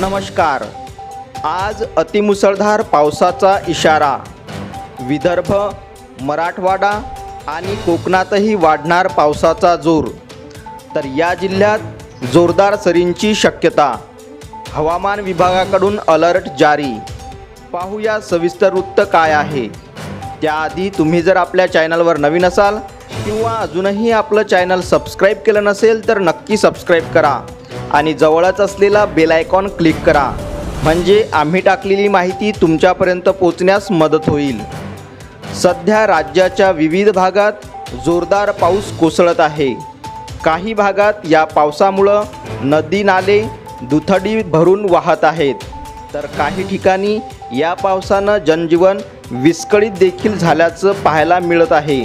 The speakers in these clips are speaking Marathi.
नमस्कार. आज अतिमुसळधार पावसाचा इशारा. विदर्भ मराठवाडा आणि कोकणातही वाढणार पावसाचा जोर. तर या जिल्ह्यात जोरदार सरींची शक्यता. हवामान विभागाकडून अलर्ट जारी. पाहूया सविस्तर वृत्त काय आहे. त्याआधी तुम्ही जर आपल्या चॅनलवर नवीन असाल किंवा अजूनही आपलं चॅनल सबस्क्राईब केलं नसेल तर नक्की सबस्क्राईब करा. आणि जवळच असलेला बेल आयकॉन क्लिक करा. म्हणजे आम्ही टाकलेली माहिती तुमच्यापर्यंत पोचण्यास मदत होईल. सध्या राज्याच्या विविध भागात जोरदार पाऊस कोसळत आहे. काही भागात या पावसामुळं नदी नाले दुथडी भरून वाहत आहेत. तर काही ठिकाणी या पावसानं जनजीवन विस्कळीत देखील झाल्याचं पाहायला मिळत आहे.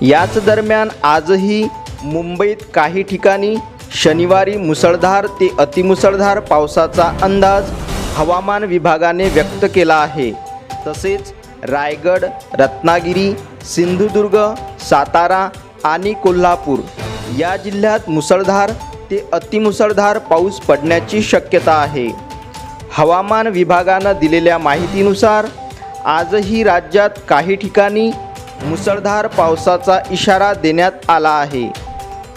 याच दरम्यान आजही मुंबईत काही ठिकाणी शनिवारी मुसळधार ते अतिमुसळधार पावसाचा अंदाज हवामान विभागाने व्यक्त केला आहे. तसेच रायगड रत्नागिरी सिंधुदुर्ग सातारा आणि कोल्हापूर या जिल्ह्यात मुसळधार ते अतिमुसळधार पाऊस पडण्याची शक्यता आहे. हवामान विभागानं दिलेल्या माहितीनुसार आजही राज्यात काही ठिकाणी मुसळधार पावसाचा इशारा देण्यात आला आहे.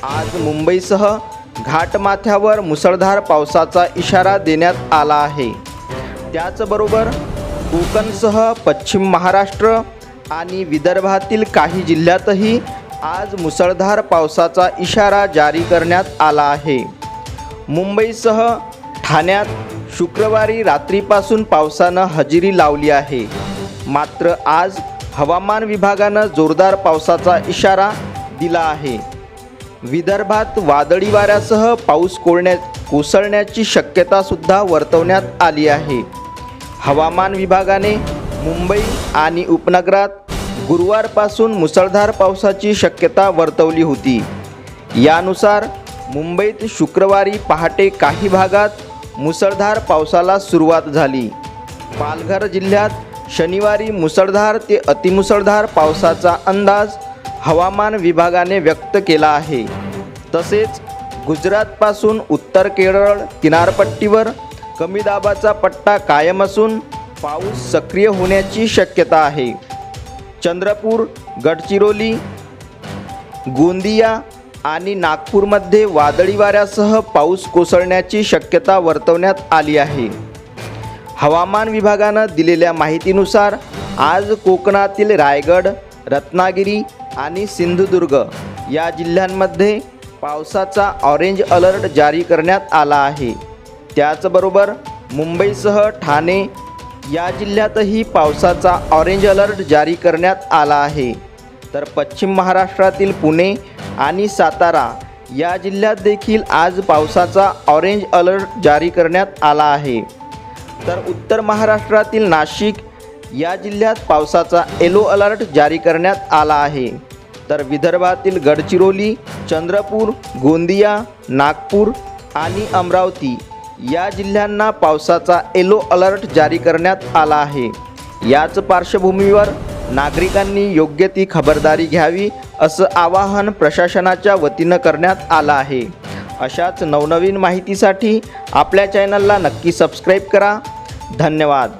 आज मुंबईसह घाटमाथ्यावर मुसळधार पावसाचा इशारा देण्यात आला आहे. त्याचबरोबर कोकणसह पश्चिम महाराष्ट्र आणि विदर्भातील काही जिल्ह्यातही आज मुसळधार पावसाचा इशारा जारी करण्यात आला आहे. मुंबईसह ठाण्यात शुक्रवारी रात्रीपासून पावसानं हजेरी लावली आहे. मात्र आज हवामान विभागानं जोरदार पावसाचा इशारा दिला आहे. विदर्भात वादळी वाऱ्यासह पाऊस कोळण्या कोसळण्याची शक्यतासुद्धा वर्तवण्यात आली आहे. हवामान विभागाने मुंबई आणि उपनगरात गुरुवारपासून मुसळधार पावसाची शक्यता वर्तवली होती. यानुसार मुंबईत शुक्रवारी पहाटे काही भागात मुसळधार पावसाला सुरुवात झाली. पालघर जिल्ह्यात शनिवारी मुसळधार ते अतिमुसळधार पावसाचा अंदाज हवामान विभागाने व्यक्त केला आहे. तसेच गुजरातपासून उत्तर केरळ किनारपट्टीवर कमी दाबाचा पट्टा कायम असून पाऊस सक्रिय होण्याची शक्यता आहे. चंद्रपूर गडचिरोली गोंदिया आणि नागपूरमध्ये वादळी वाऱ्यासह पाऊस कोसळण्याची शक्यता वर्तवण्यात आली आहे. हवामान विभागानं दिलेल्या माहितीनुसार आज कोकणातील रायगड रत्नागिरी आणि सिंधुदुर्ग या जिल्ह्यांमध्ये पावसाचा ऑरेंज अलर्ट जारी करण्यात आला आहे. त्याचबरोबर मुंबईसह ठाणे या जिल्ह्यातही पावसाचा ऑरेंज अलर्ट जारी करण्यात आला आहे. तर पश्चिम महाराष्ट्रातील पुणे आणि सातारा या जिल्ह्यात देखील आज पावसाचा ऑरेंज अलर्ट जारी करण्यात आला आहे. तर उत्तर महाराष्ट्रातील नाशिक या जिल्ह्यात पावसाचा येलो अलर्ट जारी करण्यात आला आहे. तर विदर्भातील गडचिरोली चंद्रपूर गोंदिया नागपूर आणि अमरावती या जिल्ह्यांना पावसाचा येलो अलर्ट जारी करण्यात आला आहे. याच पार्श्वभूमीवर नागरिकांनी योग्य ती खबरदारी घ्यावी असं आवाहन प्रशासनाच्या वतीनं करण्यात आलं आहे. अशाच नवनवीन माहितीसाठी आपल्या चॅनलला नक्की सबस्क्राईब करा. धन्यवाद.